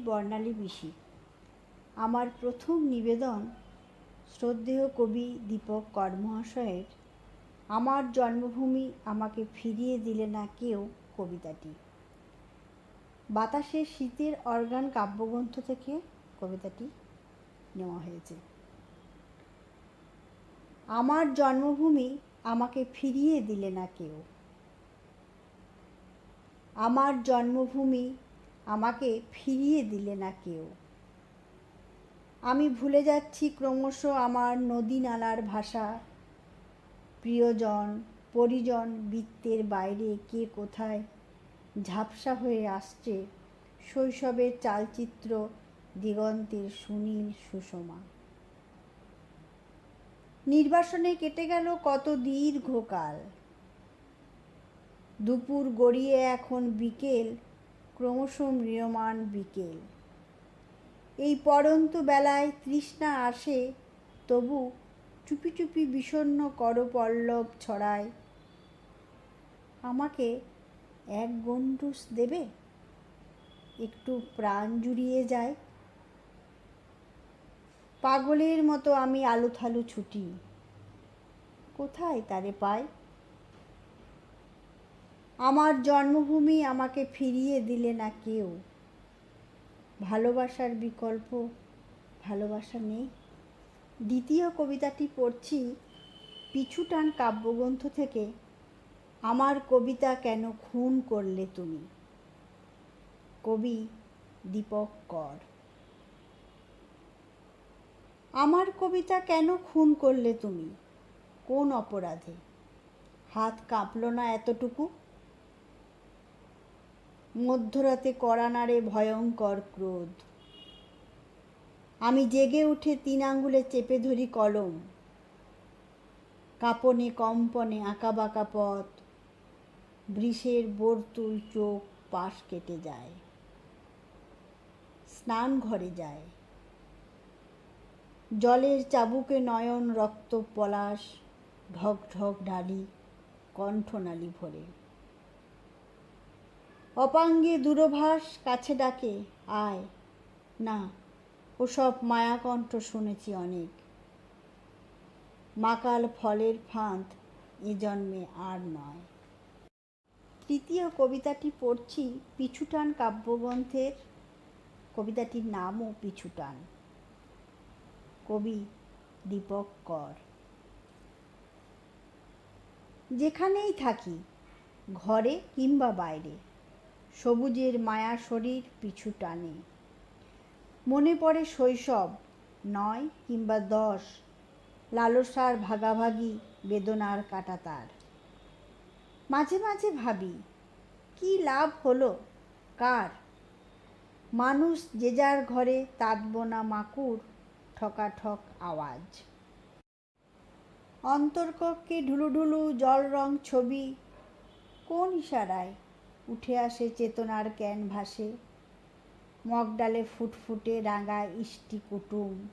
বর্ণালী পিসি আমার প্রথম নিবেদন শ্রদ্ধেয় কবি দীপক কর মহাশয়ের আমার জন্মভূমি আমাকে ফিরিয়ে দিলে না কেউ কবিতাটি? বাতাসে শীতের অর্গান কাব্যগ্রন্থ থেকে কবিতাটি নেওয়া হয়েছে। আমার জন্মভূমি আমাকে ফিরিয়ে দিলে না কেউ? আমার জন্মভূমি আমাকে ফিরিয়ে দিলে না কেউ। আমি ভুলে যাচ্ছি ক্রমশ আমার নদী নালার ভাষা। প্রিয়জন, পরিজন, বৃত্তের বাইরে কে কোথায়? ঝাপসা হয়ে আসছে শৈশবের চালচিত্র দিগন্তের সুনীল সুষমা। নির্বাসনে কেটে গেল কত দীর্ঘকাল। দুপুর গড়িয়ে এখন বিকেল। ক্রমশ ম্রিয়মান বিকেল। এই পড়ন্ত বেলায় তৃষ্ণা আসে, তবু চুপি চুপি বিষণ্ণ করপল্লব ছড়ায়। আমাকে এক গন্ডুস দেবে? একটু প্রাণ জুড়িয়ে যায়। পাগলের মতো আমি আলু থালু ছুটি। কোথায় তারে পাই আমার জন্মভূমি আমাকে ফিরিয়ে দিলে না কেউ। ভালোবাসার বিকল্প ভালোবাসা নেই। দ্বিতীয় কবিতাটি পড়ছি পিছুটান কাব্যগ্রন্থ থেকে, আমার কবিতা কেন খুন করলে তুমি? কবি দীপক কর। আমার কবিতা কেন খুন করলে তুমি? কোন অপরাধে? হাত কাঁপল না এতটুকু? মধ্যরাতে করানারে ভয়ঙ্কর ক্রোধ। আমি জেগে উঠে তিন আঙ্গুলে চেপে ধরি কলম। কাঁপনে কম্পনে আঁকা বাঁকা পথ। বৃষের বর্তুল চোখ পাশ কেটে যায়। স্নান ঘরে যায়। জলের চাবুকে নয়ন রক্ত পলাশ, ঢক ঢক ডালি কণ্ঠনালী ভরে। অপাঙ্গে দূরভাষ কাছে ডাকে, আয়। না, ওসব মায়াকণ্ঠ শুনেছি অনেক। মাকাল ফলের ফাঁদ এ জন্মে আর নয়। তৃতীয় কবিতাটি পড়ছি পিছুটান কাব্যগ্রন্থের। কবিতাটির নামও পিছুটান। কবি দীপক কর। যেখানেই থাকি, ঘরে কিংবা বাইরে সবুজের মায়া শরীর পিছু টানে। মনে পড়ে শৈশব, নয় কিংবা দশ, লালসার ভাগাভাগি, বেদনার কাটাতার। মাঝে মাঝে ভাবি, কি লাভ হলো? কার? মানুষ যে যার ঘরে তাঁতবোনা মাকুর, ঠকাঠক আওয়াজ। অন্তর্কক্ষে ঢুলুঢুলু জল রং ছবি, কোন ইশারায় উঠে আসে চেতনার ক্যানভাসে মগডালে ফুটফুটে রাঙা ইষ্টি কুটুম।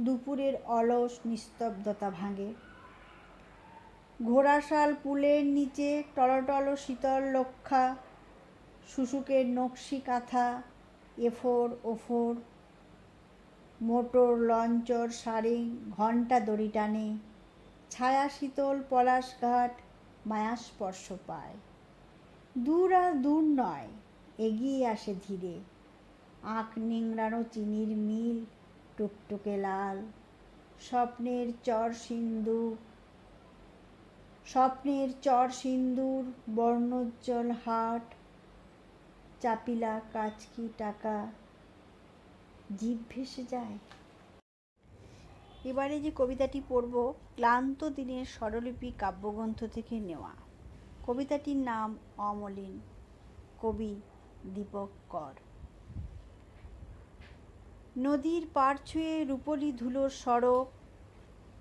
দুপুরের অলস নিস্তব্ধতা ভাঙে। ঘোড়াশাল পুলের নিচে টলটল শীতল লক্ষা, শুশুকের নকশি কাঁথা, এফোর ওফোর, মোটর লঞ্চর সারি ঘণ্টা দড়ি টানে, ছায়া শীতল পলাশঘাট মায়াস্পর্শ পায়। দূর আর দূর নয়, এগিয়ে আসে ধীরে। আঁক নিংড়ানো চিনির মিল, টুকটুকে লাল। স্বপ্নের চর সিন্দুর, স্বপ্নের চর সিন্দুর, বর্ণোজ্জ্বল হাট, চাপিলা কাচকি টাকা? জীব ভেসে যায়। এবারে যে কবিতাটি পড়ব, ক্লান্ত দিনের স্বরলিপি কাব্যগ্রন্থ থেকে নেওয়া। কবিতাটির নাম অমলিন। কবি দীপক কর। নদীর পার ছুঁয়ে রূপলি ধুলোর সড়ক,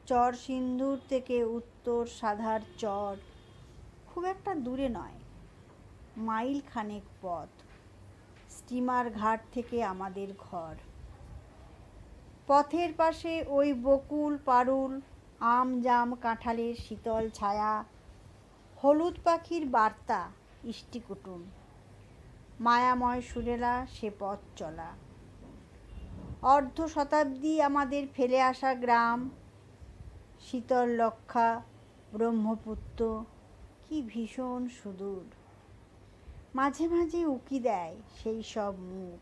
চর সিন্দুর থেকে উত্তর সাধার চর। খুব একটা দূরে নয়, মাইল খানেক পথ, স্টিমার ঘাট থেকে আমাদের ঘর। পথের পাশে ওই বকুল পারুল, আম জাম কাঁঠালের শীতল ছায়া হলুদ পাখির বার্তা, ইষ্টিকুটুম। মায়াময় সুরেলা সে পথ চলা। অর্ধ শতাব্দী আমাদের ফেলে আসা গ্রাম, শীতল লক্ষা, ব্রহ্মপুত্র, কি ভীষণ সুদূর। মাঝে মাঝে উকি দেয় সেই সব মুখ।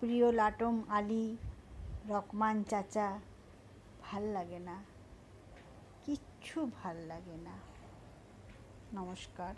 প্রিয় লাটম আলী, রকমান চাচা, ভালো লাগে না। কিচ্ছু ভালো লাগে না। নমস্কার।